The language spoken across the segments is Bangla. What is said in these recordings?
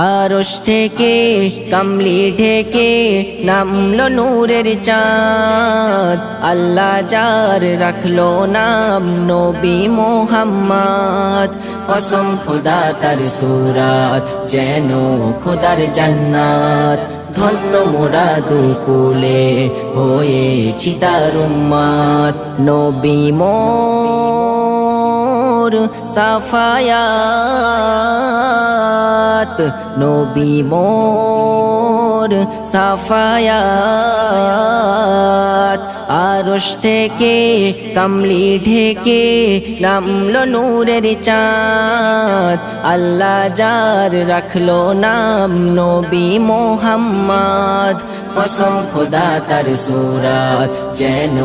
আরশ থেকে কামলি ঢেকে নামলো নূরের চাঁদ। আল্লাহ যার রাখল নাম নবী মোহাম্মদ। কসম খোদা তার সুরাত, যেন খোদার জান্নাত। ধন্য মোরা দুকুলে হয়েছি তার উম্মাদ। নবী মোর সাফায়াত। নবী মোর সাফায়াত। আরশ থেকে কামলি ঢেকে নামলো নূরের চাঁদ। আল্লাহ যার রাখল নাম নবী মোহাম্মদ। কসম খোদা তার সুরাত, যেন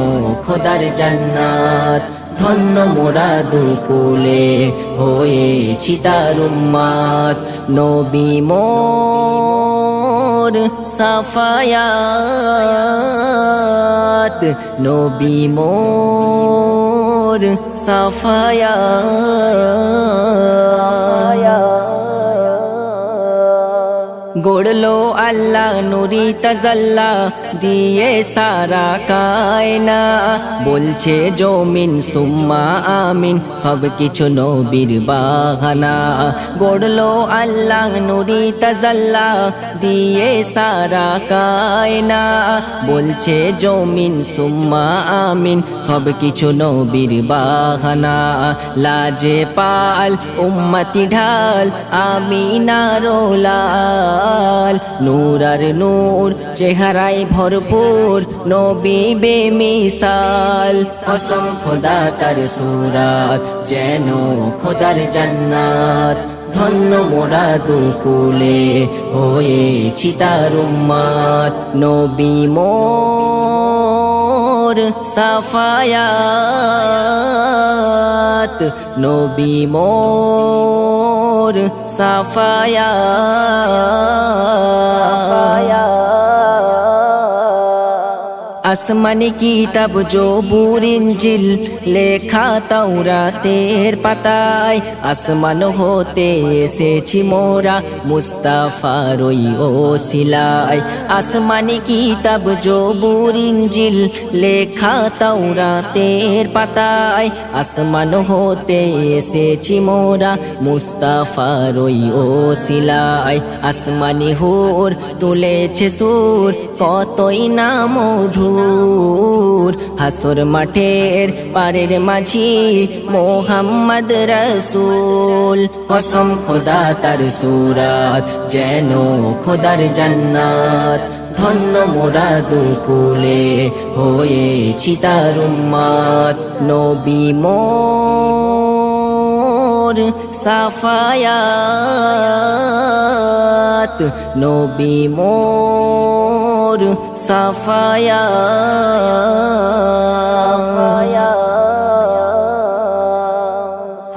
খোদার জান্নাত। ধন্য মোরা দুকুলে হয়েছি তার উম্মাদ। নবী মোর সাফায়াত। নবী মোর সাফায়াত। গড়লো আল্লাহ নুরি তাজাল্লা দিয়ে সারা কায়না বলছে জমিন সুম্মা আমিন সব কিছু নবীর বাহানা গড়লো আল্লাহ নুরি তাজাল্লা দিয়ে সারা কায়না বলছে জমিন সুম্মা আমিন সব কিছু নবীর বাহানা লাজে পাল উম্মতি ঢাল আমিনারো লাল নূর আর নূর, চেহারায় ভরপুর নবী বেমিসাল। কসম খোদা তার সুরাত, যেন খোদার জান্নাত। ধন্য মোরা দুকুলে হয়েছি তার উম্মাত নবী মোর সাফায়াত। নবী মোর সাফায়াত। আসমানি কিতাব जो বুরিঞ্জিল লেখা তাওরাতের পাতায় আসমান হতে এসেছি মোরা মুস্তাফার ওই ওসিলায় আসমানি কিতাব जो বুরিঞ্জিল লেখা তাওরাতের পাতায় আসমান হতে এসেছি মোরা মুস্তাফার ওই ওসিলায় আসমানি হুর তুলেছে সুর কতই না মধুর হাসর মাঠের পারের মাঝি মোহাম্মদ রসুল। কসম খোদা তার সুরাত, যেন খোদার জান্নাত। ধন্য মোরা দুকুলে হয়েছি তার উম্মাত নবী মোর সাফায়াত, নবী মোর সাফায়াত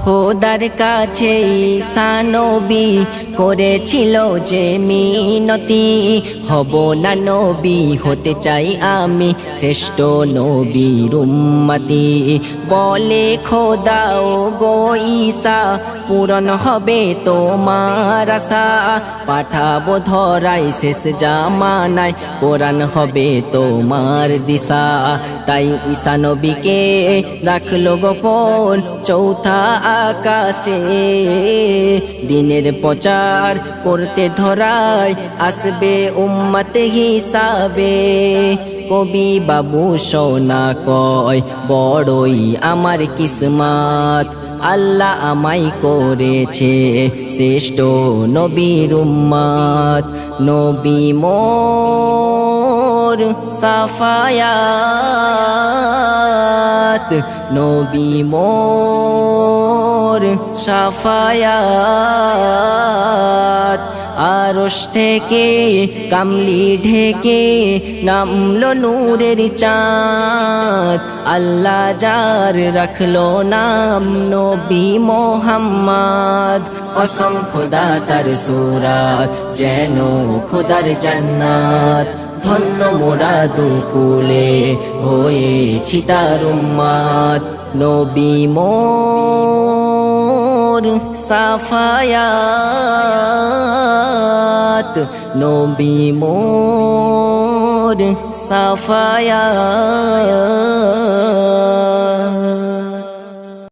খোদার কাছে সানবী করেছিল যে মিনতি, হব না নবী, হতে চাই আমি শ্রেষ্ঠ নবীর উম্মতি। বলে খোদাও ও গো ঈসা, পূরণ হবে তোমার আশা। পাঠাবো ধরাই শেষ জামানায়, কোরআন হবে তোমার দিশা। তাই ঈসা নবীকে রাখল গোপন চৌথা আকাশে। দিনের প্রচার করতে ধরায়, আসবে উম্মত হিসাবে। কবি বাবু সোনা কয়, বড়ই আমার কিসমত। আল্লাহ আমাই করেছে শ্রেষ্ঠ নবীর উম্মাত। নবী মোর সাফায়াত। নবী মোর সাফায়াত। আরশ থেকে কামলি ঢেকে নামলো নূরের চাঁদ। আল্লাহ যার রাখল নাম নবী মোহাম্মদ। কসম খোদা তার সুরাত, যেন খোদার জান্নাত। ধন্য মোরা দুকুলে হয়েছি তার উম্মাদ। নবী মোর সাফায়া নবী মোর সাফায়াত।